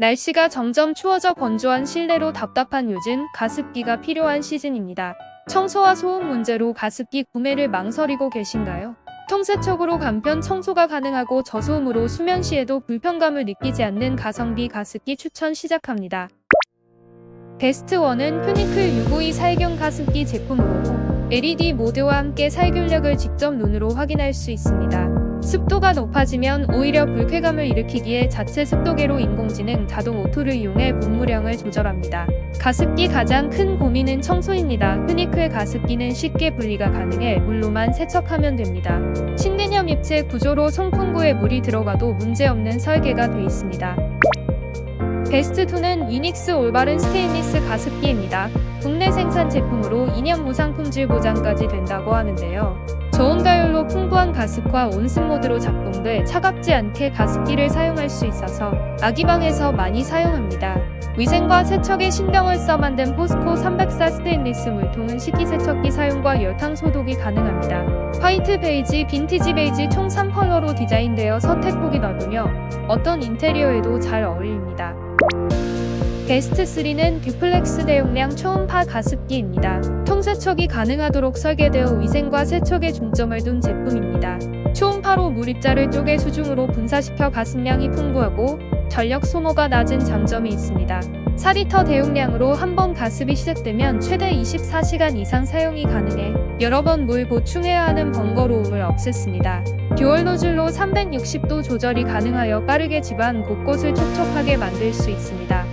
날씨가 점점 추워져 건조한 실내로 답답한 요즘 가습기가 필요한 시즌입니다. 청소와 소음 문제로 가습기 구매를 망설이고 계신가요? 통세척으로 간편 청소가 가능하고 저소음으로 수면 시에도 불편감을 느끼지 않는 가성비 가습기 추천 시작합니다. 베스트 1은 휴니클 652 살균 가습기 제품으로 LED 모드와 함께 살균력을 직접 눈으로 확인할 수 있습니다. 습도가 높아지면 오히려 불쾌감을 일으키기에 자체 습도계로 인공지능 자동 오토를 이용해 분무량을 조절합니다. 가습기 가장 큰 고민은 청소입니다. 휴니클 가습기는 쉽게 분리가 가능해 물로만 세척하면 됩니다. 신개념 입체 구조로 송풍구에 물이 들어가도 문제없는 설계가 되어 있습니다. 베스트2는 위닉스 올바른 스테인리스 가습기입니다. 국내 생산 제품으로 2년 무상 품질 보장까지 된다고 하는데요. 저온 가열로 풍부한 가습과 온습 모드로 작동돼 차갑지 않게 가습기를 사용할 수 있어서 아기방에서 많이 사용합니다. 위생과 세척에 신경을 써 만든 포스코 304 스테인리스 물통은 식기세척기 사용과 열탕 소독이 가능합니다. 화이트 베이지, 빈티지 베이지 총 3컬러로 디자인되어 선택폭이 넓으며 어떤 인테리어에도 잘 어울립니다. 베스트 3는 듀플렉스 대용량 초음파 가습기입니다. 통세척이 가능하도록 설계되어 위생과 세척에 중점을 둔 제품입니다. 초음파로 물입자를 쪼개 수중으로 분사시켜 가습량이 풍부하고 전력 소모가 낮은 장점이 있습니다. 4리터 대용량으로 한 번 가습이 시작되면 최대 24시간 이상 사용이 가능해 여러 번 물 보충해야 하는 번거로움을 없앴습니다. 듀얼 노즐로 360도 조절이 가능하여 빠르게 집안 곳곳을 촉촉하게 만들 수 있습니다.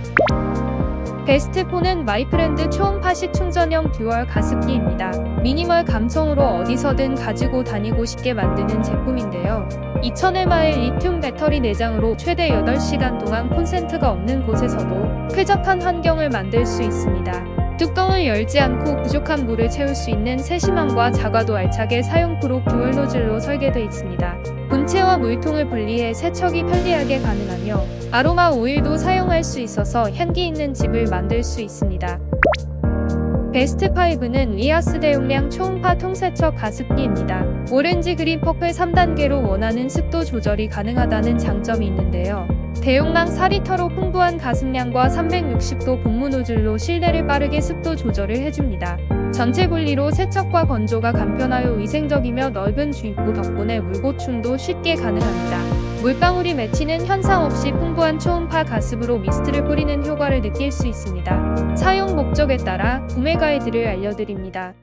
베스트4는 마이프렌드 초음파식 충전형 듀얼 가습기입니다. 미니멀 감성으로 어디서든 가지고 다니고 싶게 만드는 제품인데요. 2000mAh 리튬 배터리 내장으로 최대 8시간 동안 콘센트가 없는 곳에서도 쾌적한 환경을 만들 수 있습니다. 뚜껑을 열지 않고 부족한 물을 채울 수 있는 세심함과 자과도 알차게 사용프로 듀얼 노즐로 설계되어 있습니다. 본체와 물통을 분리해 세척이 편리하게 가능하며 아로마 오일도 사용할 수 있어서 향기 있는 집을 만들 수 있습니다. 베스트 5는 리아스 대용량 초음파 통세척 가습기입니다. 오렌지 그린 퍼플 3단계로 원하는 습도 조절이 가능하다는 장점이 있는데요. 대용량 4리터로 풍부한 가습량과 360도 분무 노즐로 실내를 빠르게 습도 조절을 해줍니다. 전체 분리로 세척과 건조가 간편하여 위생적이며 넓은 주입구 덕분에 물 보충도 쉽게 가능합니다. 물방울이 맺히는 현상 없이 풍부한 초음파 가습으로 미스트를 뿌리는 효과를 느낄 수 있습니다. 사용 목적에 따라 구매 가이드를 알려드립니다.